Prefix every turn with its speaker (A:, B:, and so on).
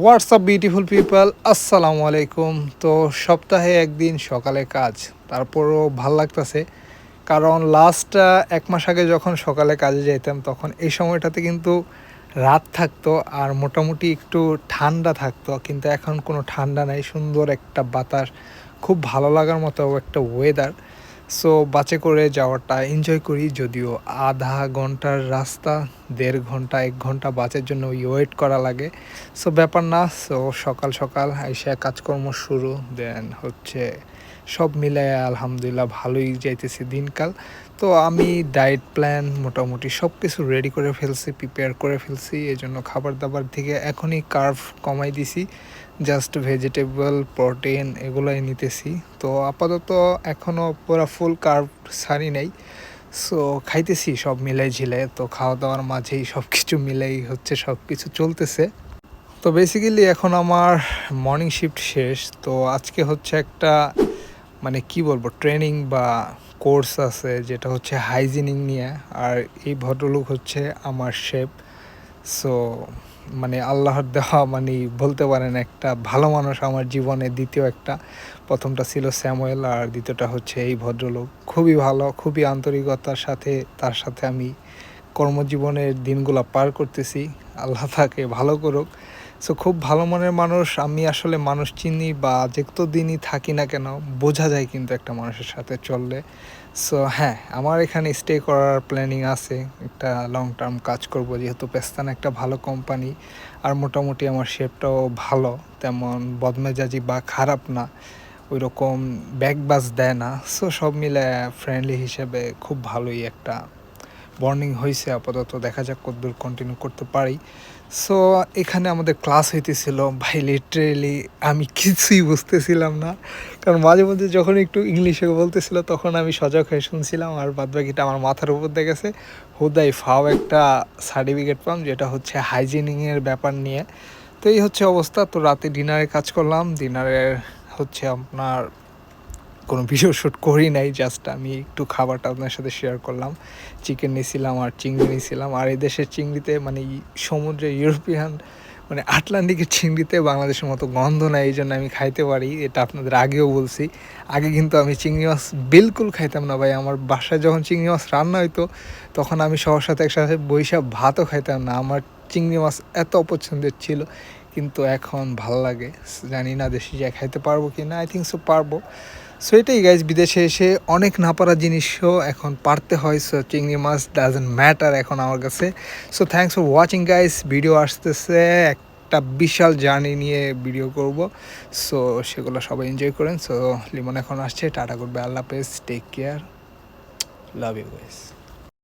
A: WhatsApp beautiful people আসসালামু আলাইকুম তো সপ্তাহে একদিন সকালে কাজ, তারপরও ভালো লাগতেছে। কারণ লাস্ট এক মাস আগে যখন সকালে কাজে যেতাম তখন এই সময়টাতে কিন্তু রাত থাকতো আর মোটামুটি একটু ঠান্ডা থাকতো। কিন্তু এখন কোনো ঠান্ডা নাই, সুন্দর একটা বাতাস, খুব ভালো লাগার মতো একটা ওয়েদার সো বাসে করে যাওয়াটা এনজয় করি যদিও আধা ঘণ্টার রাস্তা, দেড় ঘণ্টা, এক ঘণ্টা বাসের জন্য ওয়েট করা লাগে। সো ব্যাপার না সো সকাল সকাল এসে কাজকর্ম শুরু দেন হচ্ছে সব মিলে আলহামদুলিল্লাহ ভালোই যাইতেছে দিনকাল। তো আমি ডায়েট প্ল্যান মোটামুটি সব কিছু রেডি করে ফেলছি প্রিপেয়ার করে ফেলছি এই জন্য খাবার দাবার থেকে এখনই কার্ভ কমাই দিছি। জাস্ট ভেজিটেবল প্রোটিন এগুলোই নিতেছি। তো আপাতত এখনও পুরো ফুল কার্ভ সারি নেই। সো খাইতেছি সব মিলাই ঝিলে তো খাওয়া দাওয়ার মাঝেই সব কিছু মিলেই হচ্ছে সব কিছু চলতেছে। তো বেসিক্যালি এখন আমার মর্নিং শিফট শেষ। তো আজকে হচ্ছে একটা মানে কি বলব ট্রেনিং বা কোর্স আছে, যেটা হচ্ছে হাইজিনিং নিয়ে। আর এই ভদ্রলোক হচ্ছে আমার শেপ সো মানে আল্লাহর দেওয়া মানে বলতে পারেন একটা ভালো মানুষ আমার জীবনে দ্বিতীয় একটা। প্রথমটা ছিল স্যামুয়েল আর দ্বিতীয়টা হচ্ছে এই ভদ্রলোক। খুবই ভালো, খুবই আন্তরিকতার সাথে, তার সাথে আমি কর্মজীবনের দিনগুলো পার করতেছি। আল্লাহ তাকে ভালো করুক। সো খুব ভালো মনের মানুষ, আমি আসলে মানুষ চিনি বা যেত দিনই থাকি না কেন, বোঝা যায় কিন্তু একটা মানুষের সাথে চললে। সো হ্যাঁ আমার এখানে স্টে করার প্ল্যানিং আছে, একটা লং টার্ম কাজ করব, যেহেতু পেস্তান একটা ভালো কোম্পানি আর মোটামুটি আমার শেপটাও ভালো, তেমন বদমেজাজি বা খারাপ না ওই রকম ব্যাগবাজ দেয় না। সো সব মিলে ফ্রেন্ডলি হিসেবে খুব ভালোই একটা বর্নিং হয়েছে আপাতত দেখা যাক কতদূর কন্টিনিউ করতে পারি। সো এখানে আমাদের ক্লাস হইতেছিল, ভাই লিটারেলি আমি কিছুই বুঝতেছিলাম না। কারণ মাঝে মধ্যে যখন একটু ইংলিশে বলতেছিল, তখন আমি সজাগ হয়ে শুনছিলাম আর বাদ বাকিটা আমার মাথার উপর দিয়ে গেছে। হুদাই, ফাও একটা সার্টিফিকেট পাম, যেটা হচ্ছে হাইজিনিংয়ের ব্যাপার নিয়ে। তো এই হচ্ছে অবস্থা। তো রাতে ডিনারে কাজ করলাম। ডিনারের হচ্ছে আপনার কোনো ভিডিও শ্যুট করি নাই জাস্ট আমি একটু খাবারটা আপনার সাথে শেয়ার করলাম। চিকেন নিয়েছিলাম আর চিংড়ি নিয়েছিলাম। আর এই দেশের চিংড়িতে মানে সমুদ্রে ইউরোপিয়ান মানে আটলান্টিকের চিংড়িতে বাংলাদেশের মতো গন্ধ নাই, এই জন্য আমি খাইতে পারি। এটা আপনাদের আগেও বলছি। আগে কিন্তু আমি চিংড়ি মাছ বিলকুল খাইতাম না ভাই। আমার বাসায় যখন চিংড়ি মাছ রান্না হইতো, তখন আমি সবার সাথে একসাথে বৈশাখ ভাতও খাইতাম না। আমার চিংড়ি মাছ এত অপছন্দের ছিল, কিন্তু এখন ভালো লাগে। জানি না দেশে যাই খাইতে পারব কি না আই থিঙ্ক সো পারব। সো এটাই গাইজ বিদেশে এসে অনেক না পারা জিনিসও এখন পারতে হয় সো চিংড়ি মাছ ডাজেন্ট ম্যাটার এখন আমার কাছে। So thanks for watching guys video আসতেছে, একটা বিশাল জার্নি নিয়ে ভিডিও করব। সো সেগুলো সবাই এনজয় করেন। সো লিমন এখন আসছে, টাটা করবে আল্লাহ pace take care love you guys